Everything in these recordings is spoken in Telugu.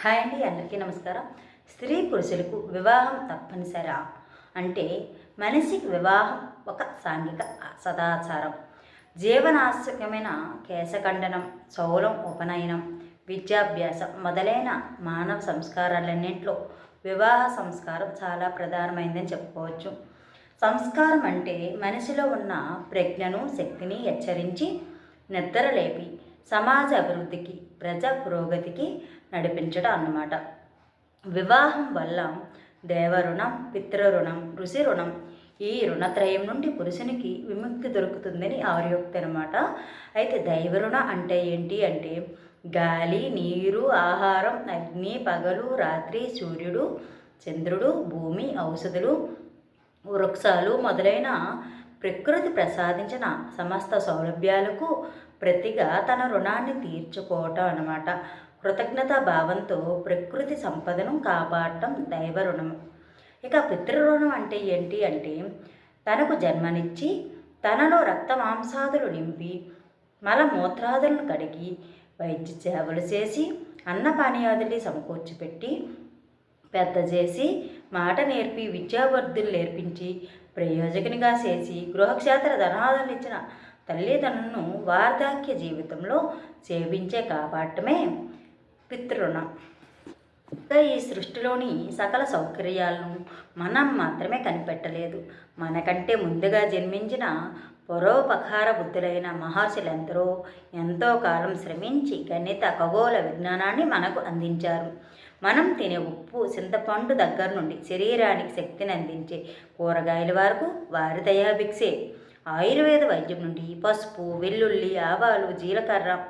హాయ్ అండి అందరికీ నమస్కారం. స్త్రీ పురుషులకు వివాహం తప్పనిసరా? అంటే మనిషికి వివాహం ఒక సాంఘిక సదాచారం. జీవనాశకమైన కేశఖండనం చౌలం ఉపనయనం విద్యాభ్యాసం మొదలైన మానవ సంస్కారాలన్నింటిలో వివాహ సంస్కారం చాలా ప్రధానమైందని చెప్పుకోవచ్చు. సంస్కారం అంటే మనిషిలో ఉన్న ప్రజ్ఞను శక్తిని హెచ్చరించి నిద్రలేపి సమాజ అభివృద్ధికి ప్రజా పురోగతికి నడిపించడం అన్నమాట వివాహం వల్ల దేవరుణం పితృరుణం ఋషి రుణం ఈ రుణత్రయం నుండి పురుషునికి విముక్తి దొరుకుతుందని ఆర్యోక్తి అనమాట అయితే దైవరుణ అంటే ఏంటి అంటే గాలి నీరు ఆహారం అగ్ని పగలు రాత్రి సూర్యుడు చంద్రుడు భూమి ఔషధులు వృక్షాలు మొదలైన ప్రకృతి ప్రసాదించిన సమస్త సౌలభ్యాలకు ప్రతిగా తన రుణాన్ని తీర్చుకోవటం అన్నమాట కృతజ్ఞతా భావంతో ప్రకృతి సంపదను కాపాడటం దైవ రుణం ఇక పితృరుణం అంటే ఏంటి అంటే తనకు జన్మనిచ్చి తనలో రక్త మాంసాదులు నింపి మలమూత్రాదులను కడిగి వైద్య సేవలు చేసి అన్నపానీయాదుల్ని సమకూర్చిపెట్టి పెద్ద చేసి మాట నేర్పి విద్యావర్ధులు నేర్పించి ప్రయోజకునిగా చేసి గృహక్షేత్ర ధనాదులు ఇచ్చిన తల్లిదండ్రులను వార్ధాక్య జీవితంలో సేవించే కాపాడటమే పితృణం. ఇంకా ఈ సృష్టిలోని సకల సౌకర్యాలను మనం మాత్రమే కనిపెట్టలేదు. మనకంటే ముందుగా జన్మించిన పరోపకార బుద్ధులైన మహర్షులెందరో ఎంతో కాలం శ్రమించి గణిత ఖగోళ విజ్ఞానాన్ని మనకు అందించారు. మనం తినే ఉప్పు చింతపండు దగ్గర నుండి శరీరానికి శక్తిని అందించే కూరగాయల వరకు వారి దయాభిక్షే. ఆయుర్వేద వైద్యం నుండి పసుపు వెల్లుల్లి ఆవాలు జీలకర్ర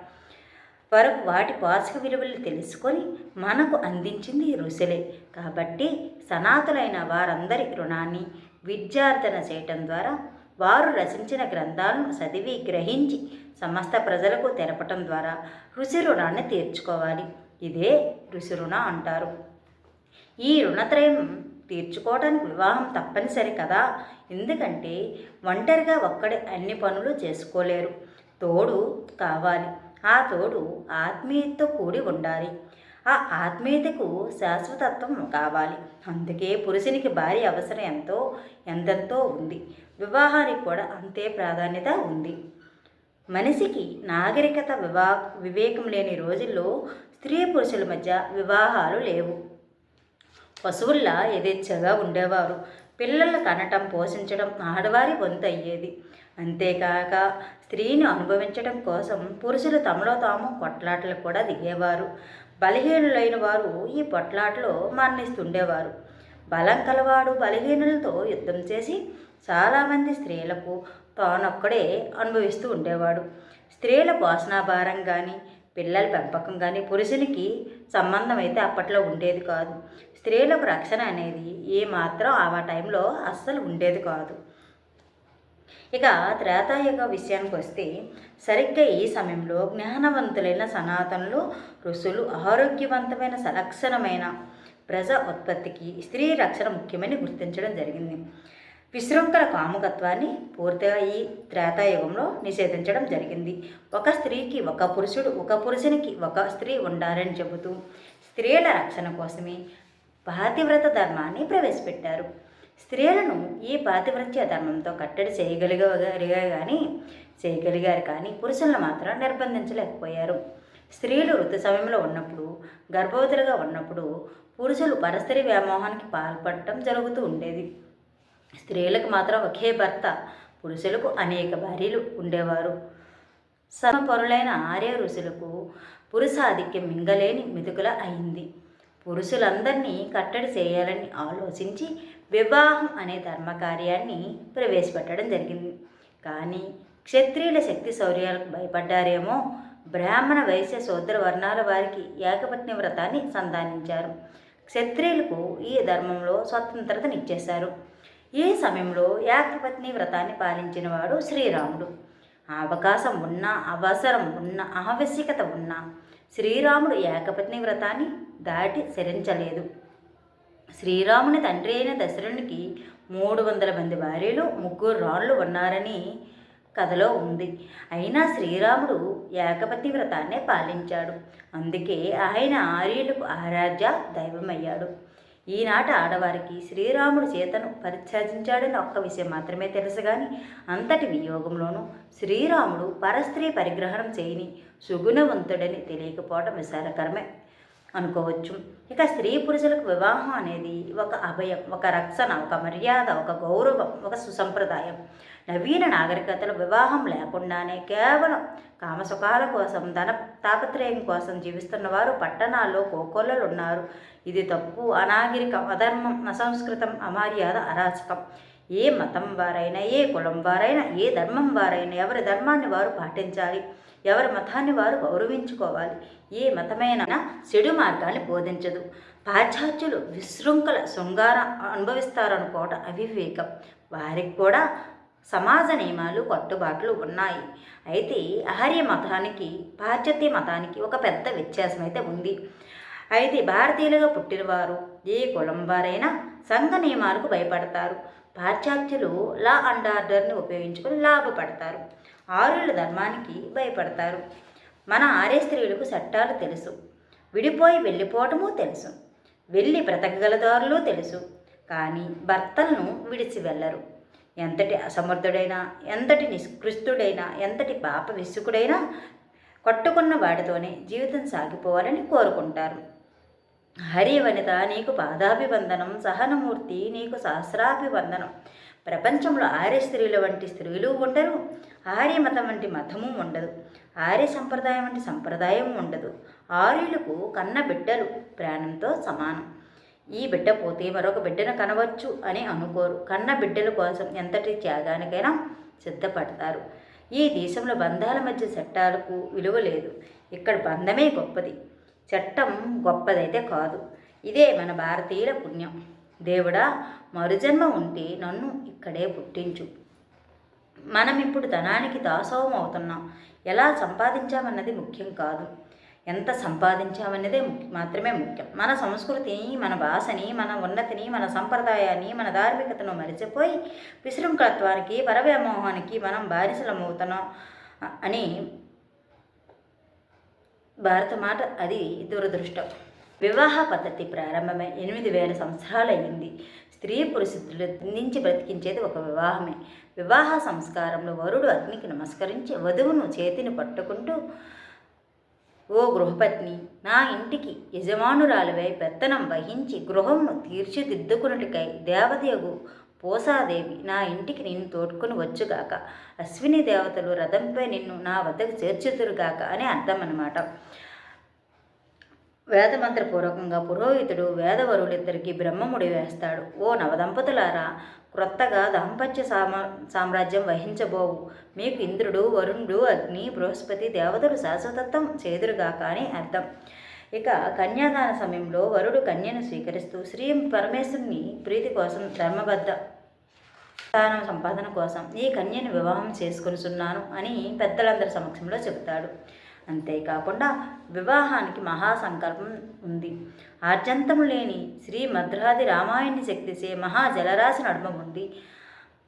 వరకు వాటి పోషక విలువలు తెలుసుకొని మనకు అందించింది ఋషులే. కాబట్టి సనాతులైన వారందరి రుణాన్ని విద్యార్థన చేయటం ద్వారా వారు రచించిన గ్రంథాలను చదివి గ్రహించి సమస్త ప్రజలకు తెలపటం ద్వారా ఋషి రుణాన్ని తీర్చుకోవాలి. ఇదే ఋషి రుణ అంటారు. ఈ రుణత్రయం తీర్చుకోవడానికి వివాహం తప్పనిసరి కదా? ఎందుకంటే ఒంటరిగా ఒక్కడే అన్ని పనులు చేసుకోలేరు. తోడు కావాలి. ఆ తోడు ఆత్మీయతతో కూడి ఉండాలి. ఆ ఆత్మీయతకు శాశ్వతత్వం కావాలి. అందుకే పురుషునికి భార్య అవసరం ఎంతో ఎంతెంతో ఉంది. వివాహానికి కూడా అంతే ప్రాధాన్యత ఉంది. మనిషికి నాగరికత వివా వివేకం లేని రోజుల్లో స్త్రీ పురుషుల మధ్య వివాహాలు లేవు. పశువుల్లా యథేచ్ఛగా ఉండేవారు. పిల్లల కనటం పోషించడం ఆడవారి వంతు అయ్యేది అంతేకాక స్త్రీని అనుభవించడం కోసం పురుషులు తమలో తాము కొట్లాటలు కూడా దిగేవారు. బలహీనులైన వారు ఈ పొట్లాటలో మరణిస్తుండేవారు. బలం కలవాడు బలహీనులతో యుద్ధం చేసి చాలామంది స్త్రీలకు తానొక్కడే అనుభవిస్తూ ఉండేవాడు. స్త్రీల పోషణాభారం కానీ పిల్లల పెంపకం కానీ పురుషునికి సంబంధం అయితే అప్పట్లో ఉండేది కాదు. స్త్రీలకు రక్షణ అనేది ఏమాత్రం ఆ టైంలో అస్సలు ఉండేది కాదు. ఇక త్రేతాయుగ విషయానికి వస్తే సరిగ్గా ఈ సమయంలో జ్ఞానవంతులైన సనాతనులు ఋషులు ఆరోగ్యవంతమైన సలక్షణమైన ప్రజా ఉత్పత్తికి స్త్రీ రక్షణ ముఖ్యమని గుర్తించడం జరిగింది. విశృంఖల కాముకత్వాన్ని పూర్తిగా ఈ త్రేతాయుగంలో నిషేధించడం జరిగింది. ఒక స్త్రీకి ఒక పురుషుడు ఒక పురుషునికి ఒక స్త్రీ ఉండాలని చెబుతూ స్త్రీల రక్షణ కోసమే పాతివ్రత ధర్మాన్ని ప్రవేశపెట్టారు. స్త్రీలను ఈ పాతివ్రత్య ధర్మంతో కట్టడి చేయగలిగారు కానీ చేయగలిగారు కానీ పురుషులను మాత్రం నిర్బంధించలేకపోయారు. స్త్రీలు ఋతు సమయంలో ఉన్నప్పుడు గర్భవతులుగా ఉన్నప్పుడు పురుషులు పరస్త్రీ వ్యామోహానికి పాల్పడటం జరుగుతూ ఉండేది. స్త్రీలకు మాత్రం ఒకే భర్త పురుషులకు అనేక భార్యలు ఉండేవారు. సమపరులైన ఆర్య ఋషులకు పురుషాధిక్యం మింగలేని మెతుకుల అయింది. పురుషులందరినీ కట్టడి చేయాలని ఆలోచించి వివాహం అనే ధర్మకార్యాన్ని ప్రవేశపెట్టడం జరిగింది. కానీ క్షత్రియుల శక్తి శౌర్యాలకు భయపడ్డారేమో బ్రాహ్మణ వైశ్య శూద్ర వర్ణాల వారికి ఏకపత్ని వ్రతాన్ని సంధానించారు. క్షత్రియులకు ఈ ధర్మంలో స్వతంత్రతనిచ్చేశారు. ఈ సమయంలో ఏకపత్ని వ్రతాన్ని పాలించిన వాడు శ్రీరాముడు. అవకాశం ఉన్న అవసరం ఉన్న ఆవశ్యకత ఉన్న శ్రీరాముడు ఏకపత్ని వ్రతాన్ని దాటి శరించలేదు. శ్రీరాముని తండ్రి అయిన దశరునికి మూడు వందల మంది భార్యలు ముగ్గురు రాళ్ళు ఉన్నారని కథలో ఉంది. అయినా శ్రీరాముడు ఏకపతి వ్రతాన్నే పాలించాడు. అందుకే ఆయన ఆర్యులకు ఆరాధ్య దైవమయ్యాడు. ఈనాటి ఆడవారికి శ్రీరాముడు సీతను పరిత్యాజించాడని ఒక్క విషయం మాత్రమే తెలుసు కానీ అంతటి వియోగంలోనూ శ్రీరాముడు పరస్త్రీ పరిగ్రహణం చేయని సుగుణవంతుడని తెలియకపోవడం విశాలకరమే. అనుకోవచ్చు. ఇక స్త్రీ పురుషులకు వివాహం అనేది ఒక అభయం ఒక రక్షణ ఒక మర్యాద ఒక గౌరవం ఒక సుసంప్రదాయం. నవీన నాగరికతలో వివాహం లేకుండానే కేవలం కామసుఖాల కోసం ధన తాపత్రయం కోసం జీవిస్తున్న వారు పట్టణాల్లో కోకొల్లలు ఉన్నారు ఇది తప్పు అనాగరికం అధర్మం అసంస్కృతం అమర్యాద అరాచకం. ఏ మతం వారైనా ఏ కులం వారైనా ఏ ధర్మం వారైనా ఎవరి ధర్మాన్ని వారు పాటించాలి? ఎవరి మతాన్ని వారు గౌరవించుకోవాలి. ఏ మతమైనా చెడు మార్గాన్ని బోధించదు. పాశ్చాత్యులు విశృంఖల శృంగార అనుభవిస్తారనుకోవటం అవివేకం. వారికి కూడా సమాజ నియమాలు కట్టుబాట్లు ఉన్నాయి. అయితే ఆర్య మతానికి పాశ్చాత్య మతానికి ఒక పెద్ద వ్యత్యాసం అయితే ఉంది. అయితే భారతీయులుగా పుట్టినవారు ఏ కులం వారైనా సంఘ నియమాలకు భయపడతారు. పాశ్చాత్యులు లా అండ్ ఆర్డర్ని ఉపయోగించుకొని లాభపడతారు. ఆరుల ధర్మానికి భయపడతారు. మన ఆర్య స్త్రీలకు చట్టాలు తెలుసు. విడిపోయి వెళ్ళిపోవటము తెలుసు. వెళ్ళి బ్రతకగల దారులు తెలుసు. కానీ భర్తలను విడిచి వెళ్ళరు. ఎంతటి అసమర్థుడైనా ఎంతటి నిష్కృష్టుడైనా ఎంతటి పాప విసుకుడైనా కొట్టుకున్న వాడితోనే జీవితం సాగిపోవాలని కోరుకుంటారు. హరి వనిత నీకు పాదాభివందనం. సహనమూర్తి నీకు సహస్రాభివందనం. ప్రపంచంలో ఆర్య స్త్రీల వంటి స్త్రీలు ఉండరు. ఆర్య మతం వంటి మతము ఉండదు. ఆర్య సంప్రదాయం వంటి సంప్రదాయం ఉండదు. ఆర్యులకు కన్న బిడ్డలు ప్రాణంతో సమానం. ఈ బిడ్డ పోతే మరొక బిడ్డను కనవచ్చు అని అనుకోరు. కన్న బిడ్డల కోసం ఎంతటి త్యాగానికైనా సిద్ధపడతారు. ఈ దేశంలో బంధాల మధ్య చట్టాలకు విలువ లేదు. ఇక్కడ బంధమే గొప్పది. చట్టం గొప్పదైతే కాదు. ఇదే మన భారతీయుల పుణ్యం. దేవుడా మరుజన్మ ఉంటే నన్ను ఇక్కడే పుట్టించు. మనం ఇప్పుడు ధనానికి దాసోహం అవుతున్నాం. ఎలా సంపాదించామన్నది ముఖ్యం కాదు. ఎంత సంపాదించామన్నదే మాత్రమే ముఖ్యం. మన సంస్కృతిని మన భాషని మన ఉన్నతిని మన సంప్రదాయాన్ని మన ధార్మికతను మరిచిపోయి విశృంఖలత్వానికి పరవ్యామోహానికి మనం బానిసలమవుతున్నాం. అని భారత మాట అది దురదృష్టం. వివాహ పద్ధతి ప్రారంభమై. ఎనిమిది వేల సంవత్సరాలు అయ్యింది స్త్రీ పురుషులు నుంచి బ్రతికించేది ఒక వివాహమే. వివాహ సంస్కారంలో వరుడు అగ్నికి నమస్కరించి వధువును చేతిని పట్టుకుంటూ ఓ గృహపత్ని నా ఇంటికి యజమానురాలివై పెత్తనం వహించి గృహంను తీర్చిదిద్దుకున్నటికై దేవదేవు పోసాదేవి నా ఇంటికి నిన్ను తోడుకొని వచ్చుగాక. అశ్విని దేవతలు రథంపై నిన్ను నా వద్దకు చేర్చుతురుగాక అని అర్థం అన్నమాట వేదమంత్రపూర్వకంగా పురోహితుడు వేదవరులిద్దరికీ బ్రహ్మముడి వేస్తాడు. ఓ నవదంపతులారా క్రొత్తగా దాంపత్య సామ సామ్రాజ్యం వహించబోవు. మీకు ఇంద్రుడు వరుణుడు అగ్ని బృహస్పతి దేవతలు శాశ్వతత్వం చేదురుగా కానీ అర్థం. ఇక కన్యాదాన సమయంలో వరుడు కన్యను స్వీకరిస్తూ శ్రీ పరమేశ్వరుని ప్రీతి కోసం ధర్మబద్ధ స్థానం సంపాదన కోసం ఈ కన్యను వివాహం చేసుకొనిచున్నాను అని పెద్దలందరి సమక్షంలో చెబుతాడు. అంతేకాకుండా వివాహానికి మహాసంకల్పం ఉంది. ఆర్జంతము లేని శ్రీ మద్రాది రామాయణ శక్తిచే మహాజలరాశి నడుమ ఉంది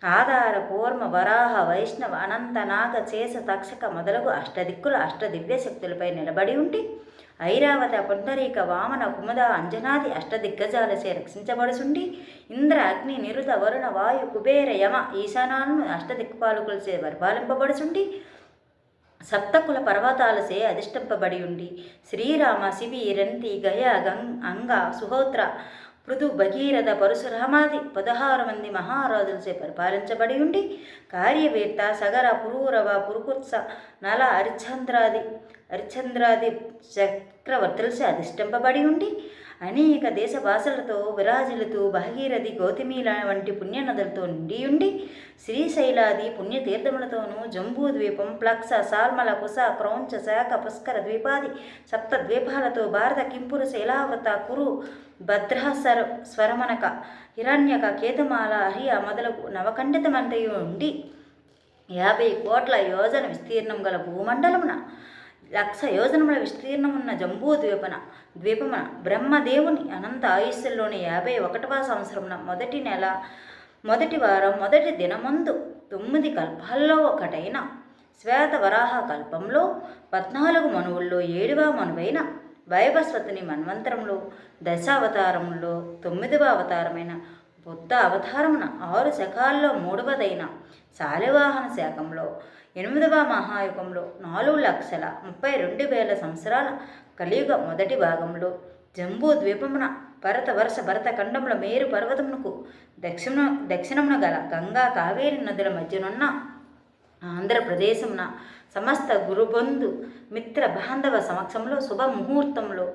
ఆధార కూర్మ వరాహ వైష్ణవ అనంతనాగ చేస తక్షక మొదలగు అష్టదిక్కుల అష్టదివ్య శక్తులపై నిలబడి ఉండి ఐరావత పుండరీక వామన కుముద అంజనాది అష్టదిగ్గజాలచే రక్షించబడుచుండి ఇంద్ర అగ్ని నిరుత వరుణ వాయు కుబేర యమ ఈశానాలను అష్టదిక్పాలకులచే పరిపాలింపబడుచుండి సప్తకుల పర్వతాలసే అధిష్టింపబడి ఉండి శ్రీరామ శివి రంతి గయ గం అంగ సుహోత్ర పృథు భగీరథ పరశురామాది పదహారు మంది మహారాజులచే పరిపాలించబడి ఉండి కార్యవేత్త సగర పురూరవ పురుకుత్స నల హరిశ్చంద్రాది హరిశ్చంద్రాది చక్రవర్తులచే అధిష్టింపబడి ఉండి అనేక దేశ భాషలతో విరాజులతో భాగీరథి గౌతమిల వంటి పుణ్యనదులతో నిండి ఉండి శ్రీశైలాది పుణ్యతీర్థములతోనూ జంబూ ద్వీపం ప్లక్స సాల్మల కుస క్రౌంచ శాఖ పుష్కర ద్వీపాది సప్త ద్వీపాలతో భారత కింపురు శైలావృత కురు భద్రాసర స్వరమనక హిరణ్యక కేతుమాల హరియ మొదలగు నవఖండితమంతయు ఉండి యాభై కోట్ల యోజన విస్తీర్ణం గల భూమండలమున లక్ష యోజనముల విస్తీర్ణమున్న జంబూ ద్వీపన ద్వీపమున బ్రహ్మదేవుని అనంత ఆయుస్సుల్లోని యాభై ఒకటవ సంవత్సరమున మొదటి నెల మొదటి వారం మొదటి దినమందు తొమ్మిది కల్పాల్లో ఒకటైన శ్వేత వరాహ కల్పంలో పద్నాలుగు మనువుల్లో ఏడవ మనువైన వైవస్వతిని మన్వంతరంలో దశావతారంలో తొమ్మిదవ అవతారమైన బుద్ధ అవతారమున ఆరు శకాల్లో మూడవదైన శాలివాహన శాఖంలో ఎనిమిదవ మహాయుగంలో నాలుగు లక్షల ముప్పై రెండు వేల సంవత్సరాల కలియుగ మొదటి భాగంలో జంబూ ద్వీపమున భరత వర్ష భరత ఖండంలో మేరు పర్వతమునకు దక్షిణ దక్షిణమున గల గంగా కావేరి నదుల మధ్యనున్న ఆంధ్రప్రదేశమున సమస్త గురుబంధు మిత్ర బాంధవ సమక్షంలో శుభ ముహూర్తంలో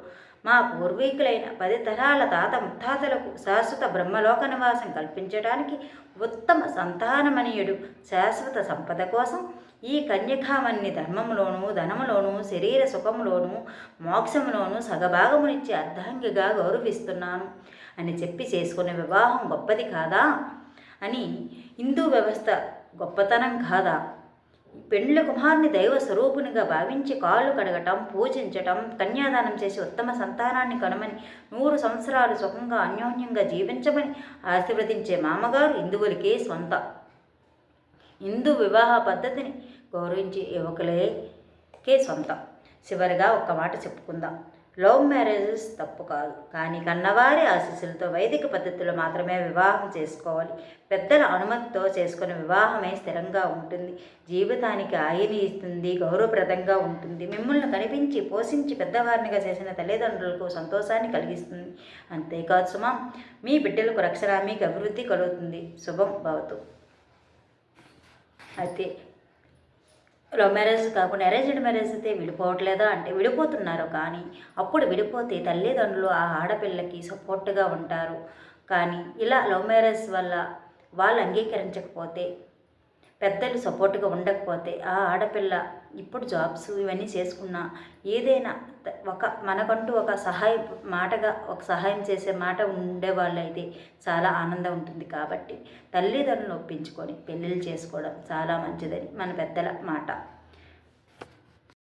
మా పూర్వీకులైన పది తరాల తాత ముత్తాతలకు శాశ్వత బ్రహ్మలోక నివాసం కల్పించడానికి ఉత్తమ సంతానమనీయుడు శాశ్వత సంపద కోసం ఈ కన్యకామన్ని ధర్మంలోనూ ధనములోనూ శరీర సుఖములోను మోక్షములోను సగభాగమునిచ్చి అర్ధాంగిగా గౌరవిస్తున్నాను. అని చెప్పి చేసుకునే వివాహం గొప్పది కాదా? అని హిందూ వ్యవస్థ గొప్పతనం కాదా? పెండ్ల కుమారుని దైవ స్వరూపునిగా భావించి కాళ్ళు కడగటం పూజించటం కన్యాదానం చేసి ఉత్తమ సంతానాన్ని కనుమని నూరు సంవత్సరాలు సుఖంగా అన్యోన్యంగా జీవించమని ఆశీర్వదించే మామగారు హిందువులకే సొంత. హిందూ వివాహ పద్ధతిని గౌరవించే యువకులకే సొంతం. చివరిగా ఒక్క మాట చెప్పుకుందాం. లవ్ మ్యారేజెస్ తప్పు కాదు. కానీ కన్నవారి ఆశీస్సులతో వైదిక పద్ధతిలో మాత్రమే వివాహం చేసుకోవాలి. పెద్దల అనుమతితో చేసుకునే వివాహమే స్థిరంగా ఉంటుంది. జీవితానికి ఆయిని ఇస్తుంది గౌరవప్రదంగా ఉంటుంది. మిమ్మల్ని కనిపించి పోషించి పెద్దవారినిగా చేసిన తల్లిదండ్రులకు సంతోషాన్ని కలిగిస్తుంది. అంతేకాదు సుమా మీ బిడ్డలకు రక్షణ మీకు అభివృద్ధి కలుగుతుంది. శుభం భవతు. అయితే లవ్ మ్యారేజ్ కాకుండా అరేంజ్డ్ మ్యారేజ్ అయితే విడిపోవట్లేదా అంటే విడిపోతున్నారు కానీ అప్పుడు విడిపోతే తల్లిదండ్రులు ఆ ఆడపిల్లకి సపోర్ట్గా ఉంటారు. కానీ ఇలా లవ్ మ్యారేజ్ వల్ల వాళ్ళు అంగీకరించకపోతే పెద్దలు సపోర్ట్గా ఉండకపోతే ఆ ఆడపిల్ల ఇప్పుడు జాబ్స్ ఇవన్నీ చేసుకున్నా ఏదైనా ఒక మనకంటూ ఒక సహాయం మాటగా ఒక సహాయం చేసే మాట ఉండేవాళ్ళు అయితే చాలా ఆనందం ఉంటుంది. కాబట్టి తల్లిదండ్రులను ఒప్పించుకొని పెళ్ళిళ్ళు చేసుకోవడం చాలా మంచిదని మన పెద్దల మాట.